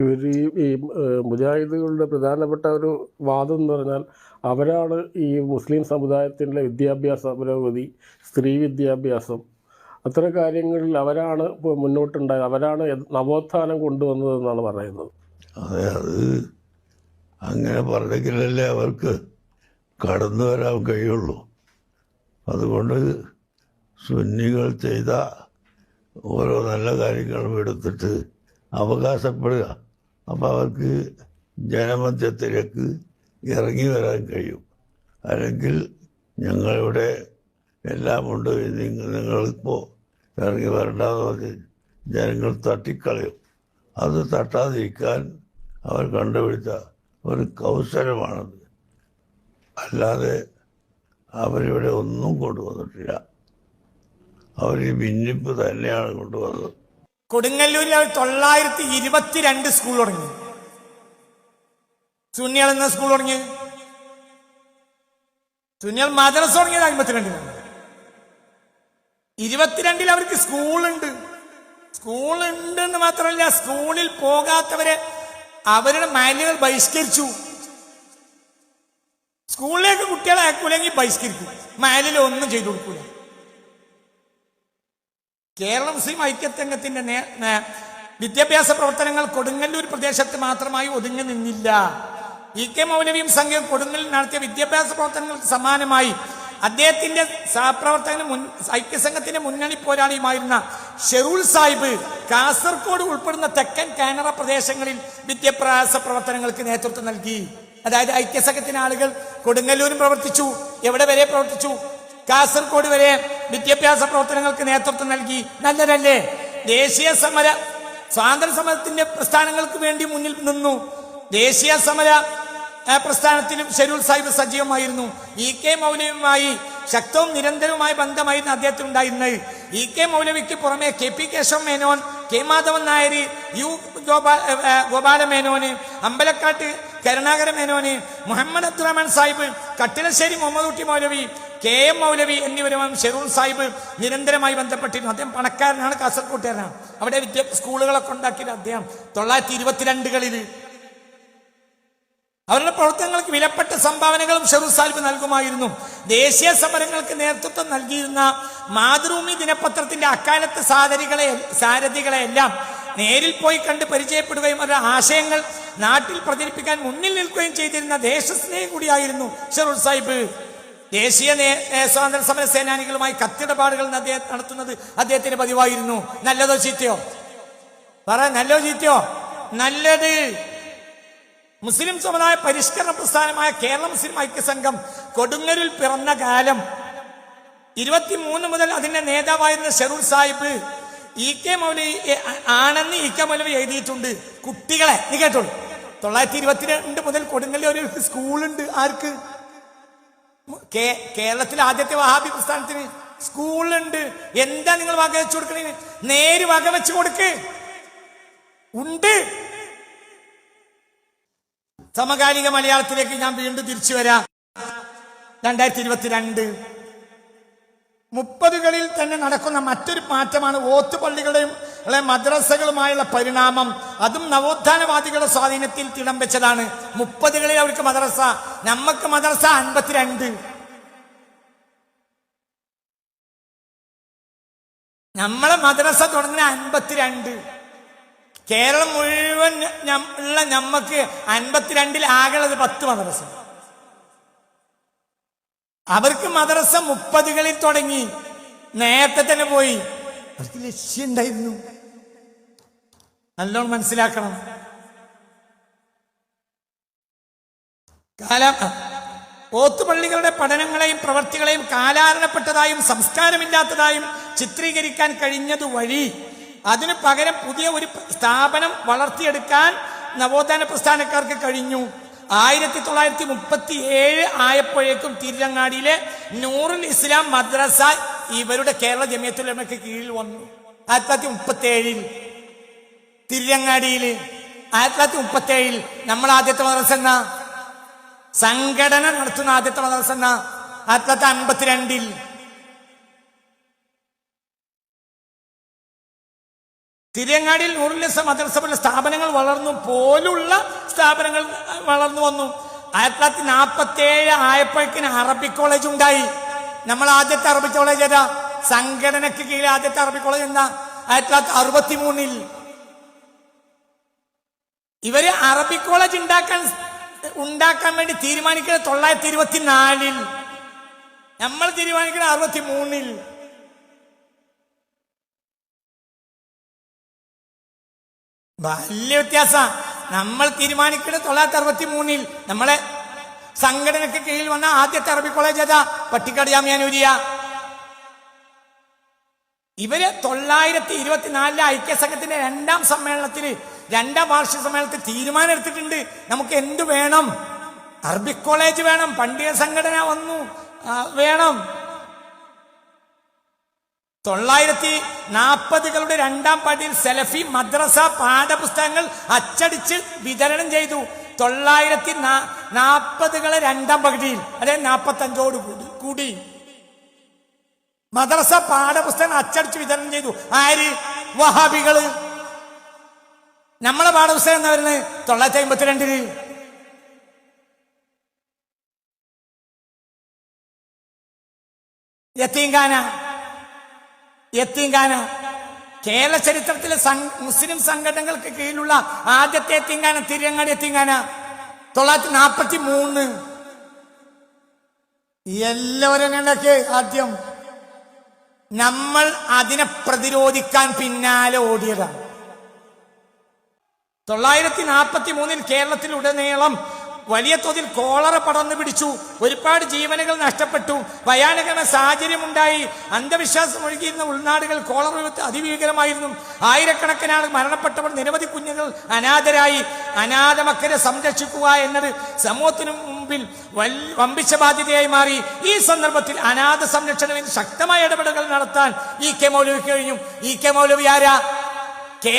ഇവർ ഈ മുജാഹിദുകളുടെ പ്രധാനപ്പെട്ട ഒരു വാദം എന്ന് പറഞ്ഞാൽ അവരാണ് ഈ മുസ്ലിം സമുദായത്തിന്റെ വിദ്യാഭ്യാസ പുരോഗതി സ്ത്രീ വിദ്യാഭ്യാസം. അത്തരം കാര്യങ്ങളിൽ അവരാണ് മുന്നോട്ടുണ്ടായത്. അവരാണ് നവോത്ഥാനം കൊണ്ടുവന്നതെന്നാണ് പറയുന്നത്. അതെ അത് അങ്ങനെ പറഞ്ഞെങ്കിലല്ലേ അവർക്ക് കടന്നു വരാൻ കഴിയുള്ളൂ. അതുകൊണ്ട് സുന്നികൾ ചെയ്ത ഓരോ നല്ല കാര്യങ്ങളും എടുത്തിട്ട് അവകാശപ്പെടുക. അപ്പം അവർക്ക് ജനമധ്യത്തിലേക്ക് ഇറങ്ങി വരാൻ കഴിയും. അല്ലെങ്കിൽ ഞങ്ങളിവിടെ എല്ലാമുണ്ട് നിങ്ങളിപ്പോൾ ഇറങ്ങി വരണ്ടെന്ന് പറഞ്ഞ് ജനങ്ങൾ തട്ടിക്കളയും. അത് തട്ടാതിരിക്കാൻ അവർ കണ്ടുപിടിച്ച ഒരു കൗശലമാണത്. അല്ലാതെ അവരിവിടെ ഒന്നും കൊണ്ടുവന്നിട്ടില്ല. അവർ ഈ ഭിന്നിപ്പ് തന്നെയാണ് കൊണ്ടുവന്നത്. കൊടുങ്ങല്ലൂരിൽ അവർ തൊള്ളായിരത്തി ഇരുപത്തിരണ്ട് സ്കൂൾ തുടങ്ങി. സുന്നികൾ എന്ന സ്കൂൾ തുടങ്ങി? സുന്നികൾ മദ്രസ തുടങ്ങിയത് അമ്പത്തിരണ്ടിലാണ് ഇരുപത്തിരണ്ടിൽ അവർക്ക് സ്കൂളുണ്ട് സ്കൂളുണ്ട് എന്ന് മാത്രമല്ല സ്കൂളിൽ പോകാത്തവരെ അവരുടെ മാന്യകൾ ബഹിഷ്കരിച്ചു. സ്കൂളിലേക്ക് കുട്ടികളെ അയക്കൂലെങ്കിൽ ബഹിഷ്കരിക്കും. മാലിൽ ഒന്നും ചെയ്തു കൊടുക്കൂല. കേരള മുസ്ലിം നേ- വിദ്യാഭ്യാസ പ്രവർത്തനങ്ങൾ കൊടുങ്ങല്ലൂർ പ്രദേശത്ത് മാത്രമായി ഒതുങ്ങി നിന്നില്ല. ഇ കെ മൗലവിയും സംഘം കൊടുങ്ങലിൽ നടത്തിയ വിദ്യാഭ്യാസ പ്രവർത്തനങ്ങൾക്ക് സമാനമായി അദ്ദേഹത്തിന്റെ സഹപ്രവർത്തകന് മുൻ ഐക്യസംഘത്തിന്റെ മുന്നണി പോരാളിയുമായിരുന്ന ഷെറൂൽ സാഹിബ് കാസർഗോഡ് ഉൾപ്പെടുന്ന തെക്കൻ കാനറ പ്രദേശങ്ങളിൽ വിദ്യാഭ്യാസ പ്രവർത്തനങ്ങൾക്ക് നേതൃത്വം നൽകി. അതായത് ഐക്യസംഘത്തിന് ആളുകൾ കൊടുങ്ങല്ലൂരും പ്രവർത്തിച്ചു എവിടെ വരെ പ്രവർത്തിച്ചു? കാസർഗോഡ് വരെ വിദ്യാഭ്യാസ പ്രവർത്തനങ്ങൾക്ക് നേതൃത്വം നൽകി. നല്ലതല്ലേ? ദേശീയ സമര സ്വാതന്ത്ര്യ സമരത്തിന്റെ പ്രസ്ഥാനങ്ങൾക്ക് വേണ്ടി മുന്നിൽ നിന്നു. ദേശീയ സമര പ്രസ്ഥാനത്തിലും ഷെരൂൽ സാഹിബ് സജീവമായിരുന്നു. ഇ കെ മൗലവിയുമായി ശക്തവും നിരന്തരവുമായ ബന്ധമായിരുന്നു അദ്ദേഹത്തിന് ഉണ്ടായിരുന്നത് ഇ കെ മൗലവിക്ക് പുറമെ K P Keshava Menon K Madhavan Nair U Gopa Gopala മേനോന് അമ്പലക്കാട്ട് കരുണാകര മേനോന് മുഹമ്മദ് അബ്ദുറഹ്മാൻ സാഹിബ് കട്ടിലശ്ശേരി മുഹമ്മദ് കുട്ടി മൗലവി കെ എം മൗലവി എന്നിവരുമായി ഷെറൂൺ സാഹിബ് നിരന്തരമായി ബന്ധപ്പെട്ടിരുന്നു. അദ്ദേഹം പണക്കാരനാണ് കാസർകോട്ടുകാരനാണ്. അവിടെ വിദ്യ സ്കൂളുകളൊക്കെ ഉണ്ടാക്കിയത് അദ്ദേഹം. തൊള്ളായിരത്തി ഇരുപത്തിരണ്ടുകളിൽ അവരുടെ പ്രവർത്തനങ്ങൾക്ക് വിലപ്പെട്ട സംഭാവനകളും ഷെറൂർ സാഹിബ് നൽകുമായിരുന്നു. ദേശീയ സമരങ്ങൾക്ക് നേതൃത്വം നൽകിയിരുന്ന മാതൃഭൂമി ദിനപത്രത്തിന്റെ അക്കാലത്ത് സാരഥികളെ സാരഥികളെ എല്ലാം നേരിൽ പോയി കണ്ട് പരിചയപ്പെടുകയും അവരുടെ ആശയങ്ങൾ നാട്ടിൽ പ്രചരിപ്പിക്കാൻ മുന്നിൽ നിൽക്കുകയും ചെയ്തിരുന്ന ദേശസ്നേഹി കൂടിയായിരുന്നു ഷെറൂർ സാഹിബ്. ദേശീയ സ്വാതന്ത്ര്യ സമര സേനാനികളുമായി കത്തിടപാടുകൾ നടത്തുന്നത് അദ്ദേഹത്തിന് പതിവായിരുന്നു. നല്ലതോ ചീത്തയോ? പറ നല്ലതോ ചീത്തയോ? നല്ലത്. മുസ്ലിം സമുദായ പരിഷ്കരണ പ്രസ്ഥാനമായ കേരള മുസ്ലിം ഐക്യസംഘം കൊടുങ്ങരിൽ പിറന്ന കാലം ഇരുപത്തിമൂന്ന് മുതൽ അതിന്റെ നേതാവായിരുന്ന ഷെറൂർ സാഹിബ് ഇ കെ മൗലവി ആണെന്ന് ഇ കെ മൗലവി എഴുതിയിട്ടുണ്ട്. കുട്ടികളെ നീ കേട്ടോളൂ. തൊള്ളായിരത്തി ഇരുപത്തിരണ്ട് മുതൽ കൊടുങ്ങല്ലൂർ ഒരു സ്കൂളുണ്ട്. ആർക്ക്? കേരളത്തിലെ ആദ്യത്തെ വഹാബി പ്രസ്ഥാനത്തിന് സ്കൂളുണ്ട്. എന്താ നിങ്ങൾ വക വെച്ചു കൊടുക്കണേ? നേര് വക വെച്ചു കൊടുക്ക്. ഉണ്ട്. സമകാലിക മലയാളത്തിലേക്ക് ഞാൻ വീണ്ടും തിരിച്ചു വരാം. രണ്ടായിരത്തി ഇരുപത്തിരണ്ട് മുപ്പതുകളിൽ തന്നെ നടക്കുന്ന മറ്റൊരു മാറ്റമാണ് ഓത്തുപള്ളികളുടെയും അല്ലെ മദ്രസകളുമായുള്ള പരിണാമം. അതും നവോത്ഥാനവാദികളുടെ സ്വാധീനത്തിൽ തിടം വെച്ചതാണ്. മുപ്പതുകളിൽ അവർക്ക് മദ്രസ നമ്മക്ക് മദ്രസ അൻപത്തിരണ്ട്. നമ്മളെ മദ്രസ തുടങ്ങിയ അൻപത്തിരണ്ട്. കേരളം മുഴുവൻ ഉള്ള നമ്മക്ക് അൻപത്തിരണ്ടിൽ ആകെയുള്ളത് പത്ത് മദ്രസ. അവർക്ക് മദ്രസ മുപ്പതുകളിൽ തുടങ്ങി. നേരത്തെ തന്നെ പോയി. അവർക്ക് ലക്ഷ്യമുണ്ടായിരുന്നു നല്ലോണം മനസ്സിലാക്കണം. കാല ഓത്തുപള്ളികളുടെ പഠനങ്ങളെയും പ്രവർത്തികളെയും കാലാരണപ്പെട്ടതായും സംസ്കാരമില്ലാത്തതായും ചിത്രീകരിക്കാൻ കഴിഞ്ഞത് വഴി അതിനു പകരം പുതിയ ഒരു സ്ഥാപനം വളർത്തിയെടുക്കാൻ നവോത്ഥാന പ്രസ്ഥാനക്കാർക്ക് കഴിഞ്ഞു. ആയിരത്തി തൊള്ളായിരത്തി മുപ്പത്തി ഏഴ് ആയപ്പോഴേക്കും തിരുരങ്ങാടിയിലെ നൂറുൽ ഇസ്ലാം മദ്രസ ഇവരുടെ കേരള ജമിയത്തുലമയ്ക്ക് കീഴിൽ വന്നു. ആയിരത്തി തൊള്ളായിരത്തി മുപ്പത്തി ഏഴിൽ തിരുരങ്ങാടിയിൽ ആയിരത്തി തൊള്ളായിരത്തി മുപ്പത്തി ഏഴിൽ നമ്മൾ ആദ്യത്തെ മദ്രസ എന്ന? സംഘടന നടത്തുന്ന ആദ്യത്തെ മദ്രസ എന്ന? ആയിരത്തി തൊള്ളായിരത്തി അൻപത്തിരണ്ടിൽ തിരങ്ങാടിയിൽ നൂറിലെ മദ്രസ പോലുള്ള സ്ഥാപനങ്ങൾ വളർന്നു പോലുള്ള സ്ഥാപനങ്ങൾ വളർന്നു വന്നു. ആയിരത്തി തൊള്ളായിരത്തി നാൽപ്പത്തി ഏഴ് ആയപ്പോഴേക്കിന് അറബി കോളേജ് ഉണ്ടായി. നമ്മൾ ആദ്യത്തെ അറബി കോളേജ് ഏതാ? സംഘടനയ്ക്ക് കീഴിൽ ആദ്യത്തെ അറബി കോളേജ് എന്താ? ആയിരത്തി തൊള്ളായിരത്തി അറുപത്തി മൂന്നിൽ ഇവർ അറബി കോളേജ് ഉണ്ടാക്കാൻ ഉണ്ടാക്കാൻ വേണ്ടി തീരുമാനിക്കുന്നത് തൊള്ളായിരത്തി ഇരുപത്തിനാലിൽ. നമ്മൾ തീരുമാനിക്കുന്നത് അറുപത്തി മൂന്നിൽ വലിയ വ്യത്യാസ. നമ്മൾ തീരുമാനിക്കുന്നത് തൊള്ളായിരത്തി അറുപത്തി മൂന്നിൽ നമ്മളെ സംഘടനയ്ക്ക് കീഴിൽ വന്ന ആദ്യത്തെ അറബി കോളേജ് ഏതാ? പട്ടിക്കാട് ജാമ്യാനൂരിയ ഇവർ തൊള്ളായിരത്തി ഇരുപത്തിനാലിലെ ഐക്യസംഘത്തിന്റെ രണ്ടാം സമ്മേളനത്തിൽ രണ്ടാം വാർഷിക സമ്മേളനത്തിൽ തീരുമാനം എടുത്തിട്ടുണ്ട്. നമുക്ക് എന്ത് വേണം? അറബിക് കോളേജ് വേണം പണ്ഡിത സംഘടന വന്നു വേണം. തൊള്ളായിരത്തി നാൽപ്പതുകളുടെ രണ്ടാം പടിയിൽ സെലഫി മദ്രസ പാഠപുസ്തകങ്ങൾ അച്ചടിച്ച് വിതരണം ചെയ്തു. തൊള്ളായിരത്തി നാൽപ്പതുകളെ രണ്ടാം പകുതിയിൽ അതായത് നാൽപ്പത്തി അഞ്ചോട് കൂടി കൂടി. മദ്രസ പാഠപുസ്തകം അച്ചടിച്ച് വിതരണം ചെയ്തു. ആര്? വഹാബികൾ. നമ്മളെ പാഠപുസ്തകം എന്ന് പറയുന്നത് തൊള്ളായിരത്തി അമ്പത്തിരണ്ടിൽ യത്തീങ്കാന യത്തീങ്കാന കേരള ചരിത്രത്തിലെ മുസ്ലിം സംഘടനകൾക്ക് കീഴിലുള്ള ആദ്യത്തെ എത്തിങ്കാന തിരുവങ്ങാടി എത്തിങ്കാന. തൊള്ളായിരത്തി നാൽപ്പത്തി മൂന്ന് എല്ലാവരും കണ്ടൊക്കെ ആദ്യം. നമ്മൾ അതിനെ പ്രതിരോധിക്കാൻ പിന്നാലെ ഓടിയതാണ്. തൊള്ളായിരത്തി നാൽപ്പത്തി മൂന്നിൽ കേരളത്തിലുടനീളം വലിയ തോതിൽ കോളറ പടർന്നു പിടിച്ചു. ഒരുപാട് ജീവനുകൾ നഷ്ടപ്പെട്ടു. ഭയാനകമായ സാഹചര്യമുണ്ടായി. അന്ധവിശ്വാസം ഒഴുകിയിരുന്ന ഉൾനാടുകൾ കോളറ വിപത്ത് അതിഭീകരമായിരുന്നു ആയിരക്കണക്കിന് മരണപ്പെട്ടവർ നിരവധി കുഞ്ഞുങ്ങൾ അനാഥരായി. അനാഥ മക്കളെ സംരക്ഷിക്കുക എന്നത് സമൂഹത്തിനു മുമ്പിൽ വമ്പിച്ച ബാധ്യതയായി മാറി. ഈ സന്ദർഭത്തിൽ അനാഥ സംരക്ഷണത്തിന് ശക്തമായ ഇടപെടലുകൾ നടത്താൻ ഇ കെ മൗലവി കഴിഞ്ഞു. ഇ കെ മൗലവി ആരാ? കെ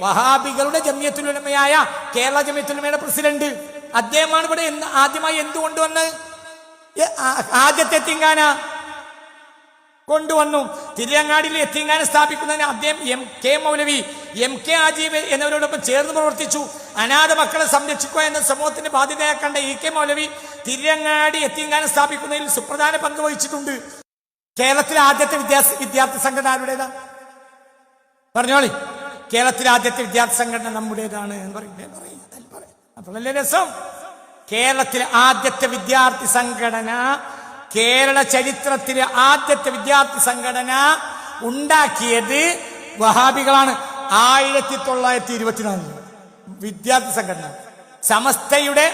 വഹാബികളുടെ ജമ്യത്തുലമയായ കേരള ജമ്യത്തുലമയുടെ പ്രസിഡന്റ്. അദ്ദേഹമാണ് ഇവിടെ എന്ത് ആദ്യമായി എന്ത് കൊണ്ടുവന്ന് ആദ്യത്തെ എത്തിങ്കാന കൊണ്ടുവന്നു. തിരുവങ്ങാടിയിൽ എത്തിങ്കാന സ്ഥാപിക്കുന്നതിന് അദ്ദേഹം M K Maulavi M K Ajeev എന്നിവരോടൊപ്പം ചേർന്ന് പ്രവർത്തിച്ചു. അനാഥ മക്കളെ സംരക്ഷിക്കുക എന്ന സമൂഹത്തിന്റെ ബാധ്യതയായി കണ്ട ഇ കെ മൗലവി തിരുവങ്ങാടി എത്തിങ്കാന സ്ഥാപിക്കുന്നതിൽ സുപ്രധാന പങ്ക് വഹിച്ചിട്ടുണ്ട്. കേരളത്തിലെ ആദ്യത്തെ വിദ്യാർത്ഥി വിദ്യാർത്ഥി സംഘടന ആരുടേതാ? പറഞ്ഞോളി. കേരളത്തിലെ ആദ്യത്തെ വിദ്യാർത്ഥി സംഘടന നമ്മുടേതാണ് എന്ന് പറയില്ലേ അപ്പോഴല്ലേ രസം? കേരളത്തിലെ ആദ്യത്തെ വിദ്യാർത്ഥി സംഘടന കേരള ചരിത്രത്തിലെ ആദ്യത്തെ വിദ്യാർത്ഥി സംഘടന ഉണ്ടാക്കിയത് വഹാബികളാണ്. ആയിരത്തി തൊള്ളായിരത്തി ഇരുപത്തിനാലിൽ വിദ്യാർത്ഥി സംഘടന. സമസ്തയുടെ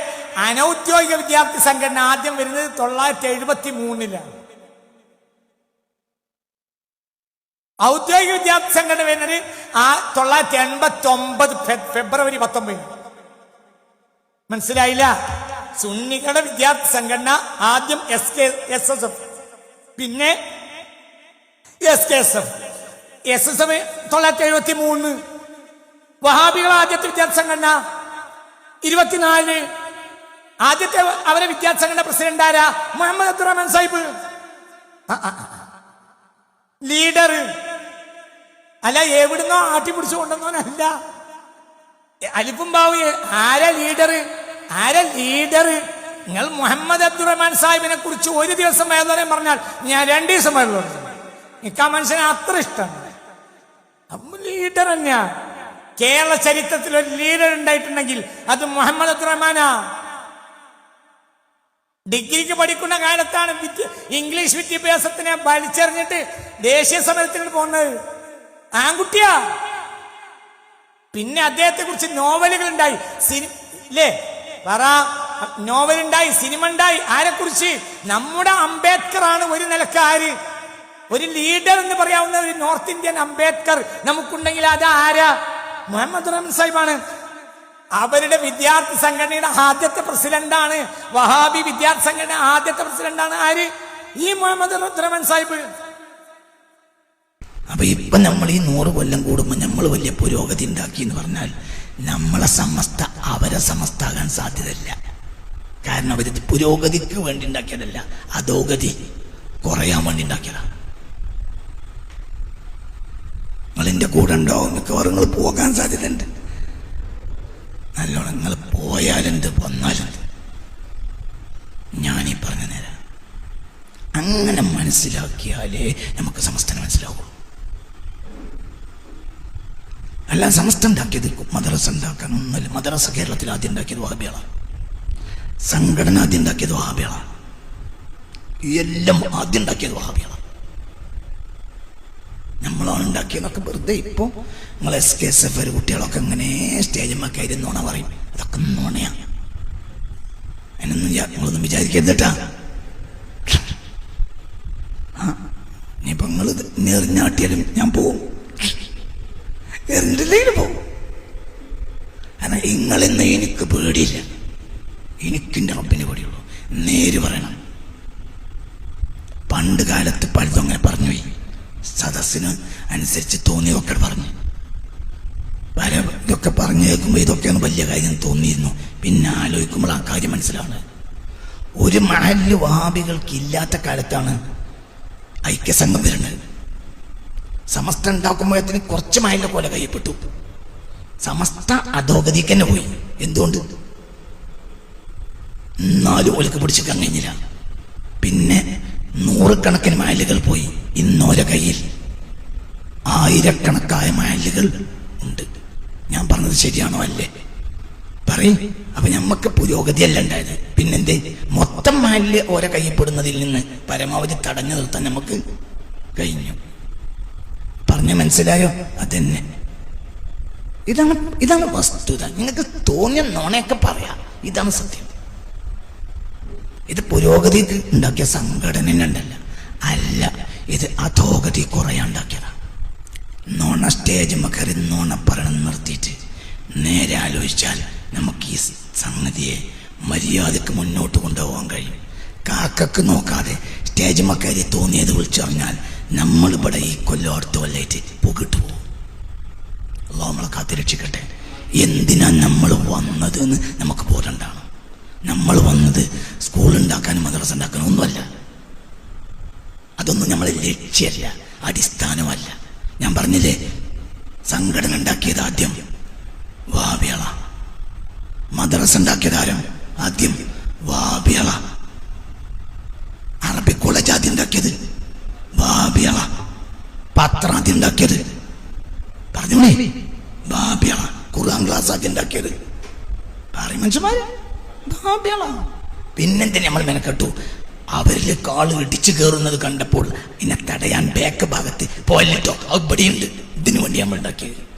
അനൌദ്യോഗിക വിദ്യാർത്ഥി സംഘടന ആദ്യം വരുന്നത് തൊള്ളായിരത്തി എഴുപത്തി മൂന്നിലാണ് ഔദ്യോഗിക വിദ്യാർത്ഥി സംഘടന വരുന്നത് ആ തൊള്ളായിരത്തി എൺപത്തി ഒമ്പത് ഫെബ്രുവരി പത്തൊമ്പതിന്. മനസ്സിലായില്ല? സുന്നികളുടെ വിദ്യാർത്ഥി സംഘടന ആദ്യം S K S S F പിന്നെ S K S F S S F തൊള്ളായിരത്തി എഴുപത്തി മൂന്ന് വഹാബികൾ ആദ്യത്തെ വിദ്യാർത്ഥി സംഘടന. ഇരുപത്തിനാലിന് ആദ്യത്തെ അവരെ വിദ്യാർത്ഥി സംഘടന പ്രസിഡന്റ് ആരാ? മുഹമ്മദ് അബ്ദുറഹ്മാൻ സാഹിബ്. ലീഡർ അല്ല എവിടുന്നോ ആട്ടി പിടിച്ചു കൊണ്ടുവന്നോനല്ല അലിഫും ബാവു ആരാ ലീഡർ ആരാ ലീഡർ നിങ്ങൾ മുഹമ്മദ് അബ്ദുറഹ്മാൻ സാഹിബിനെ കുറിച്ച് ഒരു ദിവസം വേദന പറഞ്ഞാൽ ഞാൻ രണ്ട് ദിവസം വേദന എനിക്ക് ആ മനുഷ്യനെ അത്ര ഇഷ്ടമാണ് ലീഡർ തന്നെയാ. കേരള ചരിത്രത്തിൽ ഒരു ലീഡർ ഉണ്ടായിട്ടുണ്ടെങ്കിൽ അത് മുഹമ്മദ് അബ്ദുറഹ്മാനാ. ഡിഗ്രിക്ക് പഠിക്കുന്ന കാലത്താണ് ഇംഗ്ലീഷ് വിദ്യാഭ്യാസത്തിനെ വലിച്ചെറിഞ്ഞിട്ട് ദേശീയ സമരത്തിന് പോകുന്നത് ആൺകുട്ടിയാ. പിന്നെ അദ്ദേഹത്തെ കുറിച്ച് നോവലുകൾ ഉണ്ടായി ഇല്ലേ പറ. നോവൽ ഉണ്ടായി സിനിമ ഉണ്ടായി ആരെ കുറിച്ച് നമ്മുടെ അംബേദ്കർ ആണ് ഒരു നിലക്കാര്. ഒരു ലീഡർ എന്ന് പറയാവുന്ന ഒരു നോർത്ത് ഇന്ത്യൻ അംബേദ്കർ. നമുക്കുണ്ടെങ്കിൽ അത് ആരാ? മുഹമ്മദ് റഹ്മാൻ സാഹിബാണ്. അവരുടെ വിദ്യാർത്ഥി സംഘടനയുടെ ആദ്യത്തെ പ്രസിഡന്റാണ്. വഹാബി വിദ്യാർത്ഥി സംഘടന ആദ്യത്തെ പ്രസിഡന്റാണ് ആര്? ഈ മുഹമ്മദ് റഹ്മാൻ സാഹിബ്. അപ്പൊ ഇപ്പൊ നമ്മൾ ഈ നൂറ് കൊല്ലം കൂടുമ്പോൾ നമ്മൾ വലിയ പുരോഗതി ഉണ്ടാക്കി എന്ന് പറഞ്ഞാൽ നമ്മളെ സമസ്ത അവരെ സമസ്താകാൻ സാധ്യതയില്ല. കാരണം അവർ പുരോഗതിക്ക് വേണ്ടി ഉണ്ടാക്കിയതല്ല അധോഗതി കുറയാൻ വേണ്ടി ഉണ്ടാക്കിയതാണ് നിങ്ങൾ എന്റെ കൂടെ ഉണ്ടാവും മിക്കവാറും നിങ്ങൾ പോകാൻ സാധ്യതയുണ്ട്. നല്ലോണം നിങ്ങൾ പോയാലെന്ത് വന്നാലും ഞാനീ പറഞ്ഞു തരാം അങ്ങനെ മനസ്സിലാക്കിയാലേ നമുക്ക് സമസ്തനെ മനസ്സിലാവുള്ളൂ. അല്ല സമസ്ത ഉണ്ടാക്കിയത് മദ്രസ ഉണ്ടാക്കാൻ ഒന്നുമില്ല മദ്രസ കേരളത്തിൽ ആദ്യം ഉണ്ടാക്കിയത് വഹാബികളാണ് സംഘടന ആദ്യം ഉണ്ടാക്കിയത് വഹാബികളാണ് എല്ലാം ആദ്യം ഉണ്ടാക്കിയത് വഹാബികളാണ് നമ്മളാണ് ഉണ്ടാക്കിയതൊക്കെ വെറുതെ ഇപ്പോൾ നമ്മൾ എസ് കെ എസ് എഫ് കുട്ടികളൊക്കെ ഇങ്ങനെ സ്റ്റേജിൽ നുണ പറയും. അതൊക്കെ നുണയാണ് അതിനൊന്നും നിങ്ങളൊന്നും വിചാരിക്കരുത് കേട്ടാ. ആ നിങ്ങൾ എറിഞ്ഞാട്ടിയാലും ഞാൻ പോവും. എറിഞ്ഞില്ലെങ്കിലും പോകും കാരണം നിങ്ങളെന്ന് എനിക്ക് പേടിയില്ല. എനിക്കിന്റെ റബ്ബിന് പേടിയുള്ളൂ. നേര് പറയണം. പണ്ട് കാലത്ത് പലതും അങ്ങനെ പറഞ്ഞു പോയി. സദസ്സിന് അനുസരിച്ച് തോന്നിയതൊക്കെ പറഞ്ഞു. പല ഇതൊക്കെ പറഞ്ഞു കേൾക്കുമ്പോൾ ഇതൊക്കെയാണ് വലിയ കാര്യം തോന്നിയിരുന്നു. പിന്നെ ആലോചിക്കുമ്പോൾ ആ കാര്യം മനസ്സിലാണ് ഒരു മഹൽ വാബികൾക്ക് ഇല്ലാത്ത കാലത്താണ് ഐക്യസംഘം വരുന്നത്. സമസ്ത ഉണ്ടാക്കുമ്പോഴത്തിന് കുറച്ച് മഹലിന്റെ കൊല കയ്യപ്പെട്ടു സമസ്ത അധോഗതിക്ക് തന്നെ പോയി. എന്തുകൊണ്ട്? എന്നാലും ഒലക്ക് പിടിച്ചിക്കാൻ കഴിഞ്ഞില്ല പിന്നെ നൂറുകണക്കിന് മയലുകൾ പോയി ഇന്നോരെ കയ്യിൽ. ആയിരക്കണക്കായ മയലുകൾ ഉണ്ട്. ഞാൻ പറഞ്ഞത് ശരിയാണോ അല്ലേ? പറയും. അപ്പൊ ഞമ്മക്ക് പുരോഗതിയല്ല ഉണ്ടായത്. പിന്നെന്തേ? മൊത്തം മഹലിൽ ഓരോ കയ്യപ്പെടുന്നതിൽ നിന്ന് പരമാവധി തടഞ്ഞു നിർത്താൻ നമുക്ക് കഴിഞ്ഞു. പറഞ്ഞു മനസ്സിലായോ? അതന്നെ. ഇതാണ് ഇതാണ് വസ്തുത. നിങ്ങൾക്ക് തോന്നിയ നോണയൊക്കെ പറയാം. ഇതാണ് സത്യം. ഇത് പുരോഗതി ഉണ്ടാക്കിയ സംഘടന ഉണ്ടല്ല അല്ല ഇത് അധോഗതി കുറയാണ്ടാക്കിയതാണ് നോണ സ്റ്റേജ് കയറി നോണ പറയണം നിർത്തിയിട്ട് നേരെ ആലോചിച്ചാൽ നമുക്ക് ഈ സംഗതിയെ മര്യാദയ്ക്ക് മുന്നോട്ട് കൊണ്ടുപോകാൻ കഴിയും. കാക്കക്ക് നോക്കാതെ സ്റ്റേജ് കയറി തോന്നിയത് വിളിച്ചറിഞ്ഞാൽ നമ്മളിവിടെ ഈ കൊല്ലോർത്ത് കൊല്ലേറ്റ് പുകിട്ട് പോകും നമ്മളെ കാത്തിരക്ഷിക്കട്ടെ എന്തിനാ നമ്മൾ വന്നത് എന്ന് നമുക്ക് പോരണ്ടാണ്. നമ്മൾ വന്നത് സ്കൂൾ ഉണ്ടാക്കാനും മദ്രസ ഉണ്ടാക്കാനും ഒന്നുമല്ല. അതൊന്നും നമ്മളെ ലക്ഷ്യമല്ല അടിസ്ഥാനമല്ല. ഞാൻ പറഞ്ഞില്ലേ സംഘടന ഉണ്ടാക്കിയത് ആദ്യം വാബിയള മദ്രസ ഉണ്ടാക്കിയത് ആരും? ആദ്യം വാബിയള അറബി കോളേജ് ആദ്യം ഉണ്ടാക്കിയത് വാബിയള പത്രം ആദ്യം ഉണ്ടാക്കിയത്? പറഞ്ഞോളേ. ബാബിയാണ് ഖുർആൻ ക്ലാസ് ആക്കി ഉണ്ടാക്കിയത്. പറയും മനുഷ്യന്മാര്. പിന്നെന്തിനാ നമ്മൾ മെനക്കെട്ടു അവരിൽ കാൾ ഇടിച്ചു കയറുന്നത് കണ്ടപ്പോൾ എന്നെ തടയാൻ ബാക്ക് ഭാഗത്ത് പോയല്ലോ അവിടെയുണ്ട് ഇതിനു വേണ്ടി നമ്മൾ ഉണ്ടാക്കിയത്.